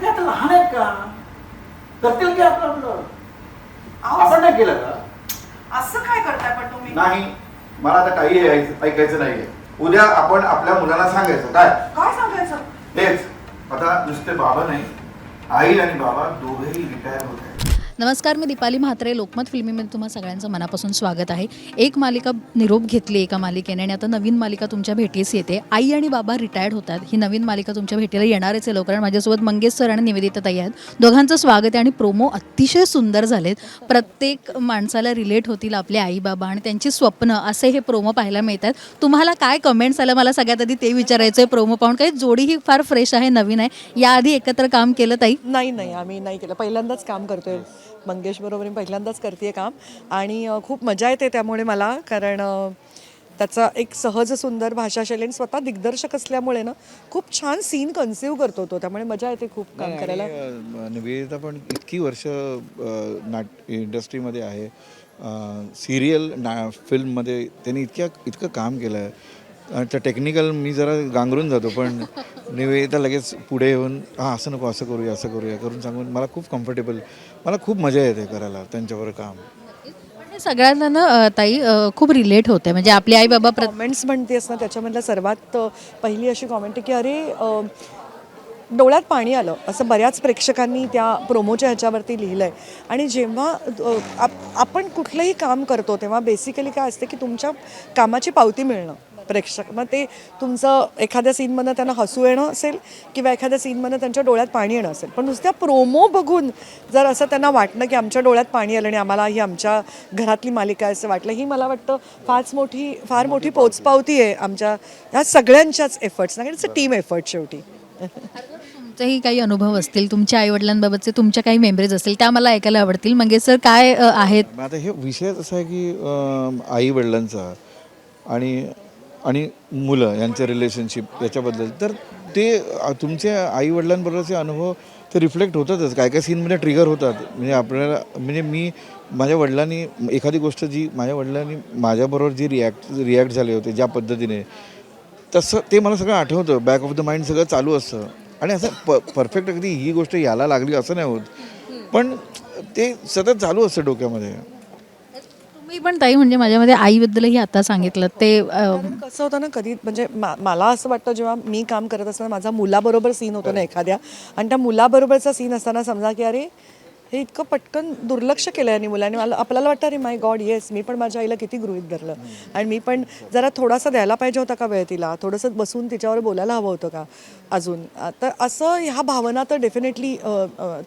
ते काय आता लहान आहेत का? करतील की आपलं आपलं? आपण नाही केलं का? असं काय करताय पण तुम्ही? नाही मला आता काही ऐकायचं ऐकायचं नाहीये. उद्या आपण आपल्या मुलाला सांगायचं. काय? काय सांगायचं? तेच. आता नुसते बाबा नाही आई आणि बाबा दोघेही रिटायर होत आहेत. नमस्कार मी दीपाली म्हात्रे लोकमत फिल्मीमध्ये तुम्हा सगळ्यांचं मनापासून स्वागत आहे. एक मालिका निरोप घेतली एका मालिकेने आणि आता नवीन मालिका तुमच्या भेटीस येते. आई आणि बाबा रिटायर्ड होतात. ही नवीन मालिका तुमच्या भेटीला येणारच आहे लवकर माझ्यासोबत मंगेश सर आणि निवेदिता ताई आहेत. दोघांचं स्वागत आहे आणि प्रोमो अतिशय सुंदर झालेत. प्रत्येक माणसाला रिलेट होतील आपले आई बाबा आणि त्यांची स्वप्न असे हे प्रोमो पाहायला मिळतात. तुम्हाला काय कमेंट्स आलं मला सगळ्यात आधी ते विचारायचं आहे प्रोमो पाहून काही जोडी ही फार फ्रेश आहे नवीन आहे. याआधी एकत्र काम केलं ताई? नाही नाही. आम्ही नाही केलं. पहिल्यांदाच काम करतोय. मंगेश बरोबर मी पहिल्यांदाच करते काम. आणि खूप मजा येते त्यामुळे मला कारण त्याचा एक सहज सुंदर भाषाशैली आणि स्वतः दिग्दर्शक असल्यामुळे ना खूप छान सीन कन्सिव्ह करतो तो. त्यामुळे मजा येते खूप काम करायला. निवेदिता पण इतकी वर्ष नाट इंडस्ट्रीमध्ये आहे. सिरियल ना फिल्ममध्ये त्यांनी इतक्या इतकं काम केलं आहे तर टेक्निकल मी जरा गांगरून जातो पण निवेदिता लगेच पुढे येऊन हां असं नको असं करूया असं करूया करून सांगून मला खूप कम्फर्टेबल मला खूप मजा येते करायला त्यांच्यावर काम. पण हे सगळ्यांना ना ताई खूप रिलेट होते. म्हणजे आपले आई बाबा कॉमेंट्स म्हणतेस ना त्याच्यामधल्या सर्वात पहिली अशी कॉमेंट आहे की अरे डोळ्यात पाणी आलं. असं बऱ्याच प्रेक्षकांनी त्या प्रोमोच्या ह्याच्यावरती लिहिलं आहे आणि जेव्हा आपण कुठलंही काम करतो तेव्हा बेसिकली काय असते की तुमच्या कामाची पावती मिळणं. प्रेक्षक. मग ते तुमचं एखाद्या सीनमधनं त्यांना हसू येणं असेल किंवा एखाद्या सीनमधनं त्यांच्या डोळ्यात पाणी येणं असेल. पण नुसत्या प्रोमो बघून जर असं त्यांना वाटणं की आमच्या डोळ्यात पाणी आलं आणि आम्हाला ही आमच्या घरातली मालिका आहे असं वाटलं ही मला वाटतं फारच मोठी फार मोठी पोचपावती आहे आमच्या ह्या सगळ्यांच्याच एफर्ट्स कारण इट्स अ टीम एफर्ट शेवटी. तुमचेही काही अनुभव असतील तुमच्या आईवडिलांबाबतचे तुमच्या काही मेमरीज असतील त्या मला ऐकायला आवडतील. म्हणजे सर काय अ, आहेत? आता हे विषयच असा आहे की आई वडिलांचा आणि आणि मुलं यांचं रिलेशनशिप याच्याबद्दल. तर ते तुमच्या आई वडिलांबरोबरचे अनुभव ते रिफ्लेक्ट होतातच. काय काय सीनमध्ये ट्रिगर होतात. म्हणजे आपल्याला म्हणजे मी माझ्या वडिलांनी एखादी गोष्ट जी माझ्या वडिलांनी माझ्याबरोबर जी रिॲक्ट रिॲक्ट झाले होते ज्या पद्धतीने तसं ते मला सगळं आठवतं. बॅक ऑफ द माइंड सगळं चालू असतं. आणि असं प परफेक्ट अगदी ही गोष्ट याला लागली असं नाही होत. पण ते सतत चालू असतं डोक्यामध्ये. तुम्ही पण ताई म्हणजे माझ्यामध्ये आईबद्दलही आता सांगितलं. ते अ, कारण कसं होतं ना कधी म्हणजे मा- मला असं वाटतं जेव्हा मी काम करत असताना माझा मुलाबरोबर सीन होतो ना एखाद्या आणि त्या मुलाबरोबरचा सीन असताना समजा की अरे हे इतकं पटकन दुर्लक्ष केलं आणि मुलांनी. मला आपल्याला वाटतं अरे माय गॉड येस मी पण माझ्या आईला किती गृहित धरलं. आणि मी पण जरा थोडासा द्यायला पाहिजे होता का वेळ तिला थोडंसं बसून तिच्यावर बोलायला हवं होतं का अजून? तर असं ह्या भावना तर डेफिनेटली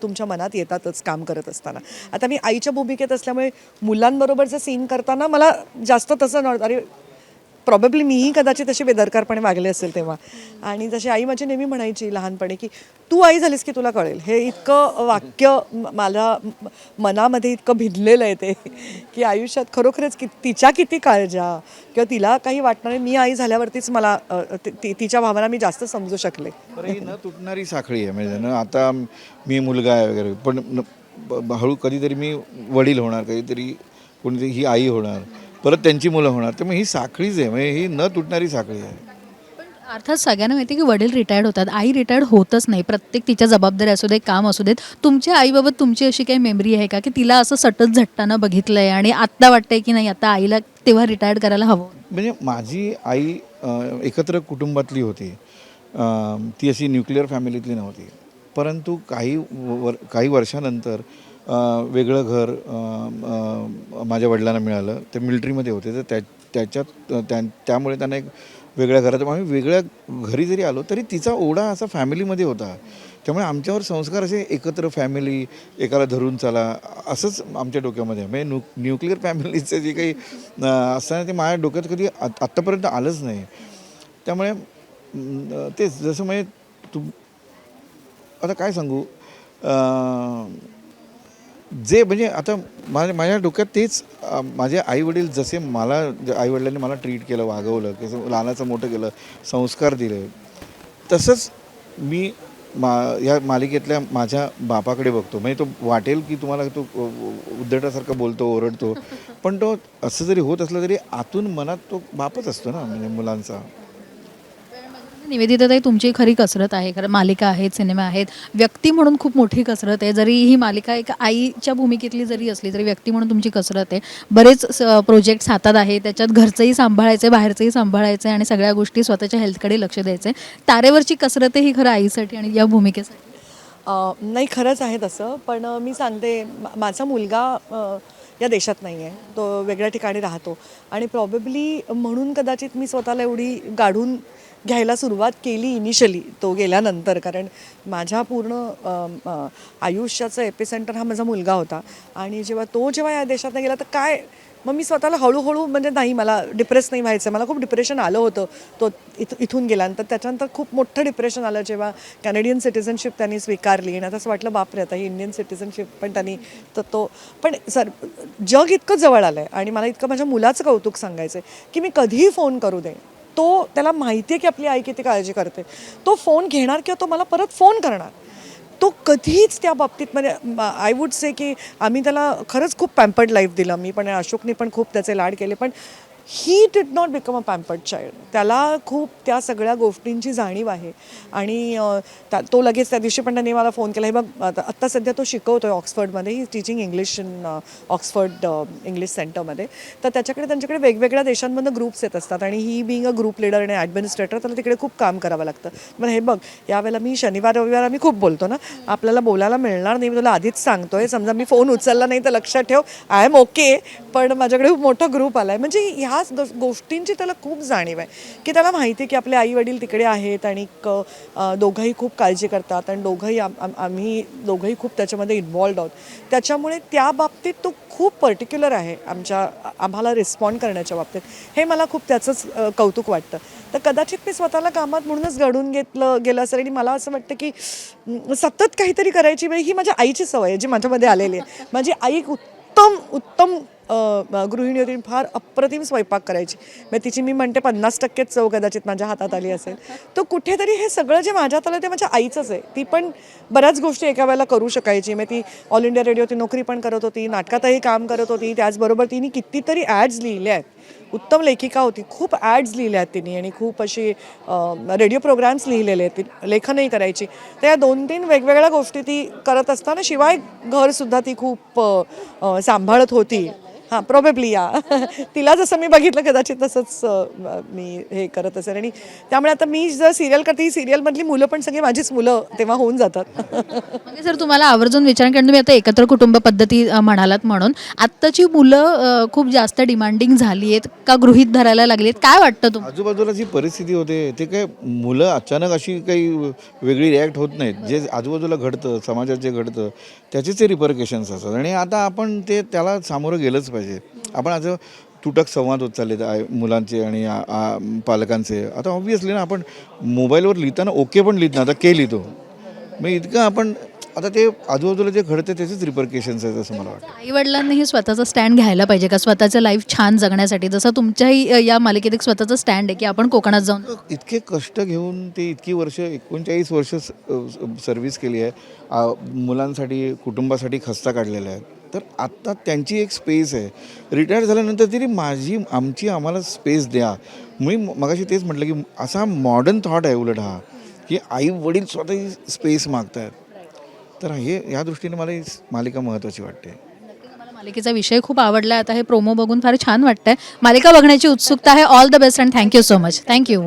तुमच्या मनात येतातच काम करत असताना. आता मी आईच्या भूमिकेत असल्यामुळे मुलांबरोबरचं सीन करताना मला जास्त तसं नव्हतं. अरे प्रॉबेबली मीही कदाचित अशी बेदरकारपणे वागले असेल तेव्हा. आणि जशी आई माझी नेहमी म्हणायची लहानपणी की तू आई झालीस की तुला कळेल. हे इतकं वाक्य मला मनामध्ये इतकं भिनलेलं आहे ते की आयुष्यात खरोखरच कि तिच्या किती काळजा किंवा तिला काही वाटणार नाही मी आई झाल्यावरतीच मला तिच्या भावना मी जास्त समजू शकले. न तुटणारी साखळी आहे म्हणजे ना आता मी मुलगा आहे वगैरे पण हळू कधीतरी मी वडील होणार कधीतरी कोणीतरी ही आई होणार. परत त्यांची मुलं होणार. तर मग ही साखळीच आहे. म्हणजे ही न तुटणारी साखळी आहे. अर्थात सगळ्यांना माहिती आहे की वडील रिटायर्ड होतात. आई रिटायर्ड होतच नाही. प्रत्येक तिच्या जबाबदारी असू दे काम असू देत. तुमच्या आईबाबत तुमची अशी काही मेमरी आहे का? की तिला असं सतत झटताना बघितलंय आणि आत्ता वाटतंय की नाही आता आईला तेव्हा रिटायर्ड करायला हवं? म्हणजे माझी आई अ, एकत्र कुटुंबातली होती. अ, ती अशी न्यूक्लिअर फॅमिलीतली नव्हती. परंतु काही वर काही वर्षानंतर वेगळं घर माझ्या वडिलांना मिळालं. ते मिलिटरीमध्ये होते. तर त्या त्याच्यात त्या त्यामुळे त्यांना एक वेगळ्या घरात आम्ही वेगळ्या घरी जरी आलो तरी तिचा ओढा असा फॅमिलीमध्ये होता. त्यामुळे आमच्यावर संस्कार असे एकत्र फॅमिली एकाला धरून चला असंच आमच्या डोक्यामध्ये. म्हणजे न्यू न्यूक्लिअर फॅमिलीचं जे काही असताना ते माझ्या डोक्यात कधी आत- आत्तापर्यंत आलंच नाही. त्यामुळे तेच जसं म्हणजे तू आता काय सांगू? जे म्हणजे आता माझ्या माझ्या डोक्यात तेच माझे आईवडील जसे मला आईवडिलांनी मला ट्रीट केलं वागवलं कसं लहानाचं मोठं केलं संस्कार दिले तसंच मी मा या मालिकेतल्या माझ्या बापाकडे बघतो. म्हणजे तो वाटेल की तुम्हाला तो उद्धटासारखा बोलतो ओरडतो. पण तो असं जरी होत असलं तरी आतून मनात तो बापच असतो ना म्हणजे मुलांचा. निवेदिताताई तुमची खरी कसरत आहे. कारण मालिका आहेत सिनेमा आहेत. व्यक्ती म्हणून खूप मोठी कसरत आहे. जरी ही मालिका एक आईच्या भूमिकेतली जरी असली तरी व्यक्ती म्हणून तुमची कसरत आहे. बरेच प्रोजेक्ट्स हातात आहे. त्याच्यात घरचंही सांभाळायचं आहे बाहेरचंही सांभाळायचं आहे आणि सगळ्या गोष्टी स्वतःच्या हेल्थकडे लक्ष द्यायचं आहे तारेवरची कसरत आहे ही खरं आईसाठी आणि या भूमिकेसाठी? नाही खरंच आहे तसं. पण मी सांगते माझा मुलगा या देशात नाही आहे तो वेगळ्या ठिकाणी राहतो. आणि प्रॉबेबली म्हणून कदाचित मी स्वतःला एवढी गाढून घ्यायला सुरुवात केली इनिशियली तो गेल्यानंतर. कारण माझ्या पूर्ण आयुष्याचं एपिसेंटर हा माझा मुलगा होता. आणि जेव्हा तो जेव्हा या देशात गेला तर काय मग मी स्वतःला हळूहळू म्हणजे नाही मला डिप्रेस नाही व्हायचं मला खूप डिप्रेशन आलं होतं. तो इथ इथून गेल्यानंतर त्याच्यानंतर खूप मोठं डिप्रेशन आलं जेव्हा कॅनेडियन सिटिझनशिप त्यांनी स्वीकारली. आणि आता असं वाटलं बापरे आता ही इंडियन सिटिझनशिप पण त्यांनी तर तो पण सर जग इतकं जवळ आलं आहे आणि मला इतकं माझ्या मुलाचं कौतुक सांगायचं आहे की मी कधीही फोन करू दे. तो त्याला माहिती आहे की आपली आई किती काळजी करते. तो फोन घेणार किंवा तो मला परत फोन करणार. तो कधीच त्या बाबतीत म्हणजे आय वुड से की आम्ही त्याला खरंच खूप पॅम्पर्ड लाईफ दिलं. मी पण अशोकने पण खूप त्याचे लाड केले. पण he did not become a pampered child त्याला खूप त्या सगळ्या गोष्टींची जाणीव आहे. आणि त्या- तो लगेच त्या दिवशी पण त्यांनी मला फोन केला. हे बघ आता आत्ता सध्या तो शिकवतो आहे ऑक्सफर्डमध्ये he teaching English in Oxford English सेंटरमध्ये तर त्याच्याकडे त्यांच्याकडे वेगवेगळ्या देशांमधनं ग्रुप्स येत असतात. आणि he being a group leader आणि ॲडमिनिस्ट्रेटर त्याला तिकडे खूप काम करावं लागतं. मग हे बघ यावेळेला मी शनिवार रविवार आम्ही खूप बोलतो ना. आपल्याला बोलायला मिळणार नाही. मी तुला आधीच सांगतो आहे समजा मी फोन उचलला नाही तर लक्षात ठेव. आय एम ओके पण माझ्याकडे खूप मोठा ग्रुप आला आहे म्हणजे ह्या ह्याच गोष्टींची त्याला खूप जाणीव आहे. की त्याला माहिती आहे की आपले आई वडील तिकडे आहेत आणि क- दोघंही खूप काळजी करतात आणि दोघंही आम- आम्ही दोघंही खूप त्याच्यामध्ये इन्वॉल्ड आहोत. त्याच्यामुळे त्या बाबतीत तो खूप पर्टिक्युलर आहे आमच्या आम्हाला रिस्पॉन्ड करण्याच्या बाबतीत. हे मला खूप त्याचंच कौतुक वाटतं. तर कदाचित मी स्वतःला कामात म्हणूनच घडून घेतलं गेलं असेल आणि मला असं वाटतं की सतत काहीतरी करायची वेळ ही माझ्या आईची सवय आहे जी माझ्यामध्ये आलेली आहे. माझी आई उत्तम उत्तम गृहिणी होती फार अप्रतिम स्वयंपाक करायची. मग तिची मी म्हणते पन्नास टक्केच चव कदाचित माझ्या हातात आली असेल. तर कुठेतरी हे सगळं जे माझ्यात आलं ते माझ्या आईचंच आहे. ती पण बऱ्याच गोष्टी एका वेळेला करू शकायची. मग ती ऑल इंडिया रेडिओ ती नोकरी पण करत होती नाटकातही काम करत होती. त्याचबरोबर तिने कितीतरी ॲड्स लिहिल्या आहेत. उत्तम लेखिका होती. खूप ॲड्स लिहिल्या आहेत तिने आणि खूप अशी रेडिओ प्रोग्राम्स लिहिलेले आहेत. ती लेखनही करायची. तर या दोन तीन वेगवेगळ्या गोष्टी ती करत असताना शिवाय घरसुद्धा ती खूप सांभाळत होती. हां प्रॉबेबली या तिला जसं मी बघितलं कदाचित तसंच मी हे करत असेल आणि त्यामुळे आता मी जर सिरियल करते ही सिरियलमधली मुलं पण सगळी माझीच मुलं तेव्हा होऊन जातात. म्हणजे सर तुम्हाला आवर्जून विचार कारण तुम्ही आता एकत्र कुटुंब पद्धती म्हणालात म्हणून. आत्ताची मुलं खूप जास्त डिमांडिंग झाली आहेत का गृहीत धरायला लागली आहेत काय वाटतं तुम्हाला आजूबाजूला जी परिस्थिती होते ते काय मुलं अचानक अशी काही वेगळी रिॲक्ट होत नाहीत. जे आजूबाजूला घडतं समाजात जे घडतं त्याचे ते रिपरकेशन्स असतात. आणि आता आपण ते त्याला सामोरं गेलंच पाहिजे. आपण आज तुटक संवाद होत चालले आय मुलांचे आणि आ- आ- पालकांचे. आता ऑब्व्हियसली ना आपण मोबाईलवर लिहिताना ओके पण लिहित ना आता के लिहितो. मग इतकं आपण आता ते आजूबाजूला जे घडतं त्याचेच रिपरकेशन्स आहेत असं मला वाटतं. आई वडिलांनीही स्वतःचा स्टँड घ्यायला पाहिजे का? स्वतःचं लाईफ छान जगण्यासाठी. जसं तुमच्याही अ, या मालिकेत एक स्वतःचं स्टँड आहे की आपण कोकणात जाऊन इतके कष्ट घेऊन ते इतकी वर्ष एकोणचाळीस वर्ष सर्व्हिस केली आहे. आ, मुलांसाठी कुटुंबासाठी खस्ता काढलेला आहे तर आत्ता त्यांची एक स्पेस आहे. रिटायर झाल्यानंतर तरी माझी आमची आम्हाला स्पेस द्या. मी मगाशी तेच म्हटलं की असा मॉडर्न थॉट आहे उलट हा की आई वडील स्वतःही स्पेस मागतायत. तर हे या दृष्टीने मला ही मालिका महत्त्वाची वाटते. मालिकेचा विषय खूप आवडला आता हे प्रोमो बघून फार छान वाटतंय. मालिका बघण्याची उत्सुकता आहे. All the best and thank you so much thank you